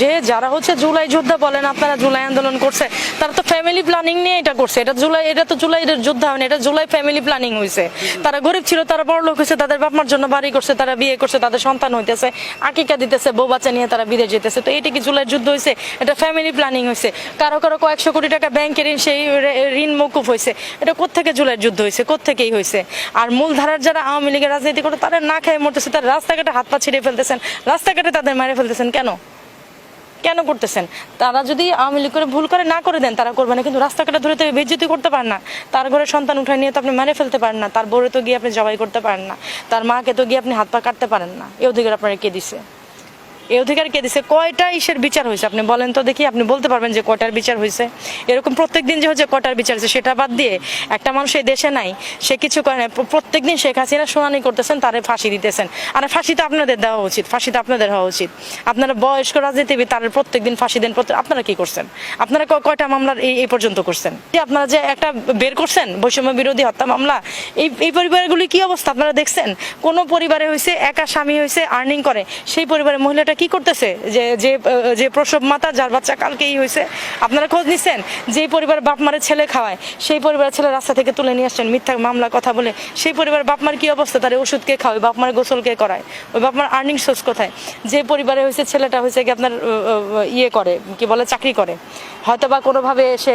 যে যারা হচ্ছে জুলাই যোদ্ধা বলেন, আপনারা জুলাই আন্দোলন করছে, তারা তো ফ্যামিলি প্ল্যানিং নিয়ে এটা করছে। এটা জুলাই, এটা তো জুলাই যোদ্ধা হয়নি এটা জুলাই ফ্যামিলি প্ল্যানিং হয়েছে তারা গরিব ছিল, তারা বড় লোক হয়েছে তাদের বাপ মার জন্য বাড়ি করছে, তারা বিয়ে করছে, তাদের সন্তান হইতেছে, আকিকা দিতেছে, বউ বাচ্চা নিয়ে তারা বিদেশ যেতেছে। তো এটা কি জুলাই যুদ্ধ হয়েছে এটা ফ্যামিলি প্ল্যানিং হয়েছে কারও কারও কয়েকশো কোটি টাকা ব্যাংকের ঋণ, সেই ঋণ মকুফ হয়েছে এটা কোত্থেকে জুলাই যুদ্ধ হয়েছে কোত্থেকেই হয়েছে আর মূলধারার যারা আওয়ামী লীগের রাজনীতি করে, তারা না খেয়ে মরতেছে, তারা রাস্তাঘাটে হাত পা ছিঁড়ে ফেলতেছেন। রাস্তাঘাটে তাদের মেরে ফেলতেছেন কেন? কেন করতেছেন? তারা যদি আওয়ামী লীগ করে ভুল করে, না করে দেন, তারা করবে না। কিন্তু রাস্তাঘাটে ধরে তো বেজ্জতি করতে পারেন না। তার ঘরে সন্তান উঠায় নিয়ে তো আপনি মেরে ফেলতে পারেন না। তার বউরে তো গিয়ে আপনি জবাই করতে পারেন না। তার মাকে তো গিয়ে আপনি হাত পা কাটতে পারেন না। এই অধিকার আপনারা কে দিছে? এই অধিকার কে দিছে? কয়টা ইসের বিচার হয়েছে? আপনি বলেন তো দেখি, আপনি বলতে পারবেন যে কয়টার বিচার হয়েছে। এরকম প্রত্যেক দিন যে হচ্ছে কয়টার বিচার হয়েছে, সেটা বাদ দিয়ে একটা মানুষ এই দেশে নাই, সে কিছু করে না প্রত্যেক দিন শেখ হাসিনা শুনানি করতেছেন, তারে ফাঁসি দিতেছেন। আর ফাঁসি তো আপনাদের দেওয়া উচিত, ফাঁসি তো আপনাদের হওয়া উচিত। আপনারা বয়স্ক রাজনীতিবিদ, তার প্রত্যেক দিন ফাঁসি দেন। আপনারা কি করছেন? আপনারা কয়টা মামলার এই পর্যন্ত করছেন? যে আপনারা যে একটা বের করছেন, বৈষম্য বিরোধী হত্যা মামলা, এই এই পরিবারগুলি কি অবস্থা? আপনারা দেখছেন? কোন পরিবারে হয়েছে একা স্বামী হয়েছে আর্নিং করে। সেই পরিবারের মহিলাটা কি করতেছে? যে যে যে প্রসব মাতা যার বাচ্চা কালকেই হয়েছে আপনারা খোঁজ নিচ্ছেন যে পরিবার বাপ মারের ছেলে খাওয়ায়, সেই পরিবারের ছেলে রাস্তা থেকে তুলে নিয়ে আসছেন, মিথ্যা মামলা কথা বলে। সেই পরিবার বাপ মার কি অবস্থা? তার ওষুধ কে খাওয়ায়, বাপ মার গোসল কে করায়? ওই বাপ মার আর্নিং সোর্স কোথায়? যে পরিবারে হয়েছে ছেলেটা হয়েছে কি আপনার ইয়ে করে, কি বলে, চাকরি করে। হয়তো বা কোনোভাবে সে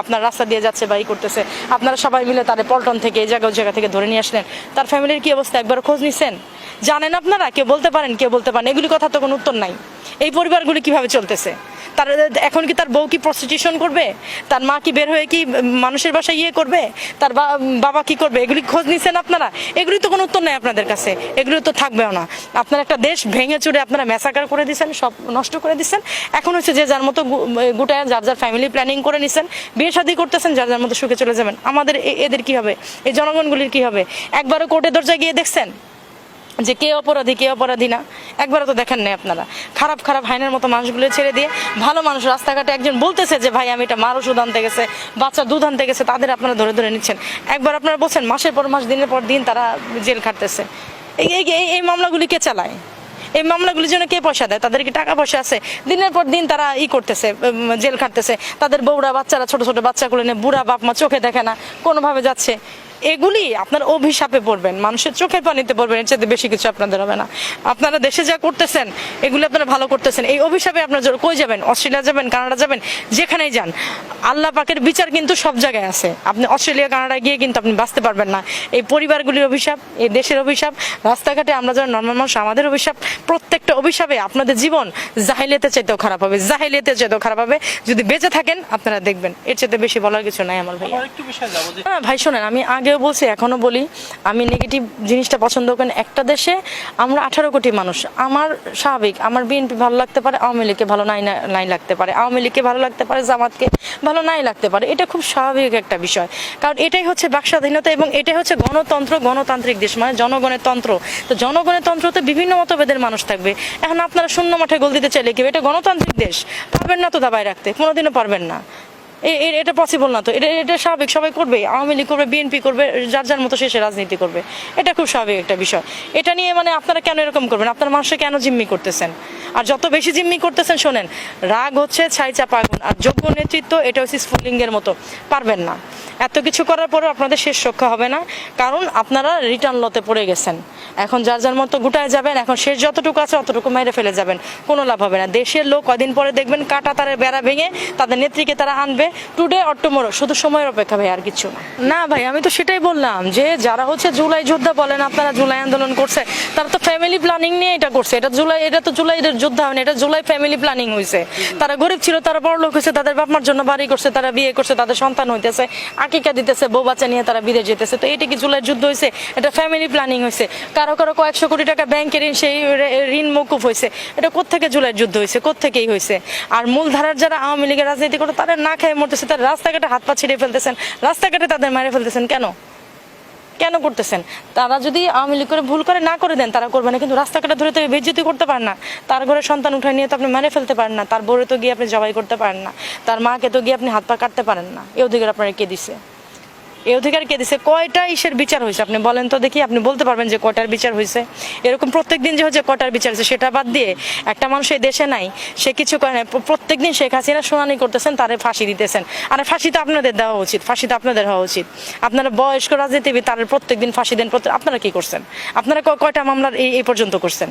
আপনার রাস্তা দিয়ে যাচ্ছে বা ই করতেছে। আপনারা সবাই মিলে তারে পল্টন থেকে এই জায়গা, ওই জায়গা থেকে ধরে নিয়ে আসলেন। তার ফ্যামিলির কি অবস্থা? একবার খোঁজ নিছেন? জানেন আপনারা? কেউ বলতে পারেন, কেউ বলতে পারেন? এগুলি কথা তো কোনো উত্তর নাই। এই পরিবারগুলি কীভাবে চলতেছে? তার, এখন কি তার বউ কি প্রস্টিটিউশন করবে? তার মা কি বের হয়ে কি মানুষের বাসায় ইয়ে করবে? তার বাবা কি করবে? এগুলি খোঁজ নিছেন আপনারা? এগুলি তো কোনো উত্তর নাই আপনাদের কাছে। এগুলি তো থাকবেও না। আপনারা একটা দেশ ভেঙে চুরে আপনারা ম্যাসাকার করে দিচ্ছেন সব নষ্ট করে দিচ্ছেন এখন হচ্ছে যে যার মতো গোটায় যার যার ফ্যামিলি প্ল্যানিং করে নিছেন, বিয়ে শাদী করতেছেন, যার যার মতো সুখে চলে যাবেন। আমাদের এদের কি হবে? এই জনগণগুলির কি হবে? একবারও কোর্টের দরজায় গিয়ে দেখছেন? যে কে অপরাধী কে অপরাধী না, একবারও তো দেখেন নাই আপনারা। খারাপ খারাপ হাইনের মতো মানুষগুলো ছেড়ে দিয়ে ভালো মানুষ রাস্তাঘাটে একজন বলতেছে যে, ভাই, আমি এটা মার ওষুধ আনতে গেছে, বাচ্চা দুধ আনতে গেছে, তাদের আপনারা ধরে ধরে নিচ্ছেন। একবার আপনারা বলছেন, মাসের পর মাস, দিনের পর দিন তারা জেল খাটতেছে। এই, এই- মামলাগুলি কে চালায়? এই মামলাগুলির জন্য কে পয়সা দেয়? তাদের কি টাকা পয়সা আছে? দিনের পর দিন তারা ই করতেছে জেল খাটতেছে। তাদের বউরা, বাচ্চারা, ছোট ছোট বাচ্চাগুলো নিয়ে বুড়া বাপ মা চোখে দেখে না, কোনোভাবে যাচ্ছে। এগুলি আপনার অভিশাপে পড়বেন মানুষের চোখের পানিতে পড়বেন এর চাইতে বেশি কিছু আপনাদের হবে না। আপনারা দেশে যা করতেছেন এগুলি আপনারা ভালো করতেছেন। এই অভিশাপে আপনার কই যাবেন? অস্ট্রেলিয়া যাবেন কানাডা যাবেন যেখানেই যান। আল্লাহ পাকের বিচার কিন্তু সব জায়গায় আছে। আপনি অস্ট্রেলিয়া কানাডা গিয়ে কিন্তু আপনি বাঁচতে পারবেন না। এই পরিবারগুলির অভিশাপ এই দেশের অভিশাপ রাস্তাঘাটে আমরা যারা নর্মাল মানুষ আমাদের অভিশাপ প্রত্যেকটা অভিশাপে আপনাদের জীবন জাহিলিয়াতে চাইতেও খারাপ হবে। জাহিলিয়াতে চাইতেও খারাপ হবে। যদি বেঁচে থাকেন আপনারা দেখবেন। এর চাইতে বেশি বলার কিছু নাই আমার ভাই আরেকটু বিষয় যাব যে না ভাই শোনেন আমি আগেও বলছি, এখনও বলি, আমি নেগেটিভ জিনিসটা পছন্দ করেন একটা দেশে আমরা আঠারো কোটি মানুষ, আমার স্বাভাবিক, আমার বিএনপি ভালো লাগতে পারে, আওয়ামী লীগকে ভালো নাই নাই লাগতে পারে, আওয়ামী লীগকে ভালো লাগতে পারে, জামাতকে ভালো নাই লাগতে পারে, এটা খুব স্বাভাবিক একটা বিষয়। কারণ এটাই হচ্ছে বাক স্বাধীনতা এবং এটাই হচ্ছে গণতন্ত্র, গণতান্ত্রিক দেশ মানে জনগণের তন্ত্র। তো জনগণের তন্ত্রতে বিভিন্ন মতভেদের মানুষ থাকবে। এখন আপনারা শূন্য মাঠে গোল দিতে চাইলে কি, এটা গণতান্ত্রিক দেশ? পারবেন না তো দাবায় রাখতে, কোনোদিনও পারবেন না। এটা পসিবল না তো। এটা এটা স্বাভাবিক, সবাই করবে। আওয়ামী লীগ করবে, বিএনপি করবে, যার যার মতো শেষে রাজনীতি করবে। এটা খুব স্বাভাবিক একটা বিষয়। এটা নিয়ে মানে আপনারা কেন এরকম করবেন? আপনারা মানুষকে কেন জিম্মি করতেছেন? আর যত বেশি জিম্মি করতেছেন, শোনেন, রাগ হচ্ছে ছাই চাপা আগুন। আর যোগ্য নেতৃত্ব, এটা হচ্ছে স্ফুলিঙ্গের মতো। পারবেন না। এত কিছু করার পরেও আপনাদের শেষ রক্ষা হবে না। কারণ আপনারা রিটার্ন লতে পড়ে গেছেন। এখন যার যার মতো গুটায় যাবেন, এখন শেষ যতটুকু আছে অতটুকু মেরে ফেলে যাবেন। কোনো লাভ হবে না। দেশের লোক কদিন পরে দেখবেন কাটা তারের বেড়া ভেঙে তাদের নেত্রীকে তারা আনবে। টুডে অর টুমোরো শুধু সময়ের অপেক্ষা ভাই, আর কিছু না। ভাই, আমি তো সেটাই বললাম যে যারা হচ্ছে জুলাই যোদ্ধা বলেন, আপনারা জুলাই আন্দোলন করছে, তারা তো ফ্যামিলি প্ল্যানিং নিয়ে এটা করছে। এটা জুলাই, এটা তো জুলাই যোদ্ধা হয়নি এটা জুলাই ফ্যামিলি প্ল্যানিং হয়েছে তারা গরিব ছিল, তারা বড় লোক হয়েছে তাদের বাপ মার জন্য বাড়ি করছে, তারা বিয়ে করছে, তাদের সন্তান হইতেছে, আকিকা দিতেছে, বউ বাচ্চা নিয়ে তারা বিদেশ যেতেছে। তো এটা কি জুলাই যুদ্ধ হয়েছে এটা ফ্যামিলি প্ল্যানিং হয়েছে কারও কারও কয়েকশো কোটি টাকা ব্যাংকের ঋণ, সেই ঋণ মকুফ হয়েছে এটা কোত্থেকে জুলাই যুদ্ধ হয়েছে কোত্থেকেই হয়েছে আর মূলধারার যারা আওয়ামী লীগের রাজনীতি করে, তারা না খেয়ে মরতেছে, তারা রাস্তাঘাটে হাত পা ছিঁড়ে ফেলতেছেন, রাস্তাঘাটে তাদের মেরে ফেলতেছেন কেন? কেন করতেছেন? তারা যদি আওয়ামী লীগ করে ভুল করে না করে দেন, তারা করবে না, কিন্তু রাস্তাঘাটে ধরে তো বেজ্জতি করতে পারেন না। তার ঘরে সন্তান উঠায় নিয়ে তো আপনি মেরে ফেলতে পারেন না, তার বোরে তো গিয়ে আপনি জবাই করতে পারেন না, তার মাকে তো গিয়ে আপনি হাত পা কাটতে পারেন না। এ অধিকার আপনারা কে দিছে? এই অধিকার কে দিছে? কয়টা ইসের বিচার হয়েছে? আপনি বলেন তো দেখি, আপনি বলতে পারবেন যে কয়টার বিচার হয়েছে। এরকম প্রত্যেকদিন যে হচ্ছে কয়টার বিচার হয়েছে, সেটা বাদ দিয়ে একটা মানুষ এই দেশে নাই, সে কিছু করে না প্রত্যেকদিন শেখ হাসিনা শুনানি করতেছেন, তারে ফাঁসি দিতেছেন। আর ফাঁসি তো আপনাদের দেওয়া উচিত, ফাঁসি তো আপনাদের হওয়া উচিত। আপনারা বয়স্ক রাজনীতিবিদ, তার প্রত্যেকদিন ফাঁসি দেন আপনারা কি করছেন? আপনারা কয়টা মামলার এই পর্যন্ত করছেন?